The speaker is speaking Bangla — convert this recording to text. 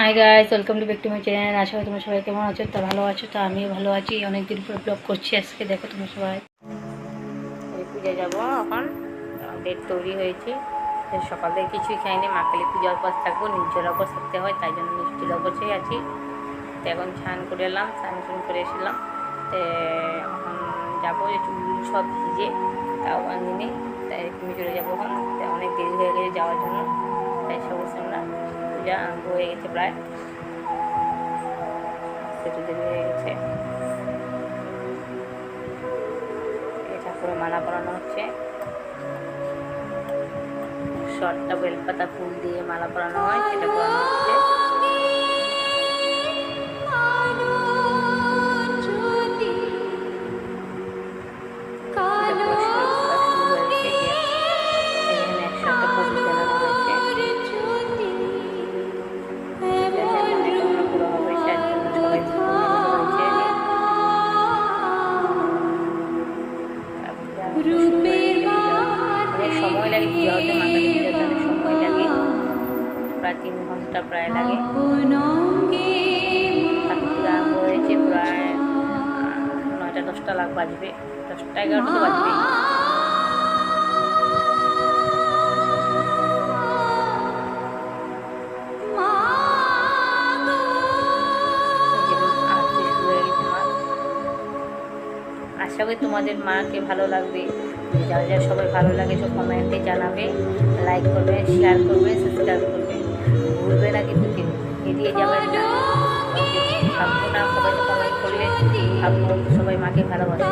Hi guys welcome to back to my channel আশা করি তোমরা সবাই কেমন আছো? তা ভালো আছো? তো আমিও ভালো আছি। অনেকদিন পর ব্লগ করছি আজকে, দেখো তোমরা সবাই। পূজা যাব এখন। ডেট তৈরি হয়েছে। সকাল থেকে কিছুই খাইনি। মা কালী পূজার উপর থাকব। নিজের উপর থাকতে হয়, তাই জন্য মিষ্টির অবশ্যই আছি। তো এখন স্নান করে এলাম, স্নান টান করে এসেলাম তো এখন যাব যে চুল সব ভিজে, তাও আনিনি তাই তুমি চলে যাব এখন। অনেক দেরি হয়ে গেছে যাওয়ার জন্য। তাই সমস্ত আমরা পূজা হয়ে গেছে প্রায়। সেটা দেরি হয়ে গেছে। এই ঠাকুরের মালা পরানো হচ্ছে। শর্টটা বেলপাতা ফুল দিয়ে মালা পরানো হয়, সেটা পরানো হচ্ছে। হতে মাতা পূজাতে অনেক সময় লাগে প্রায় তিন ঘণ্টা প্রায় লাগে ঠাকুর হয়েছে প্রায় নয়টা দশটা লাখ বাজবে, দশটা এগারোটা তো বাজবেই। আশা করি তোমাদের মাকে ভালো লাগবে। যারা যারা সবাই ভালো লাগে সব কমেন্টে জানাবে লাইক করবে শেয়ার করবে সাবস্ক্রাইব করবে। ভুলবে না কিন্তু কেউ। এড়িয়ে যাবেন না। না, সবাই কমেন্ট করলে সবাই মাকে ভালোবাসে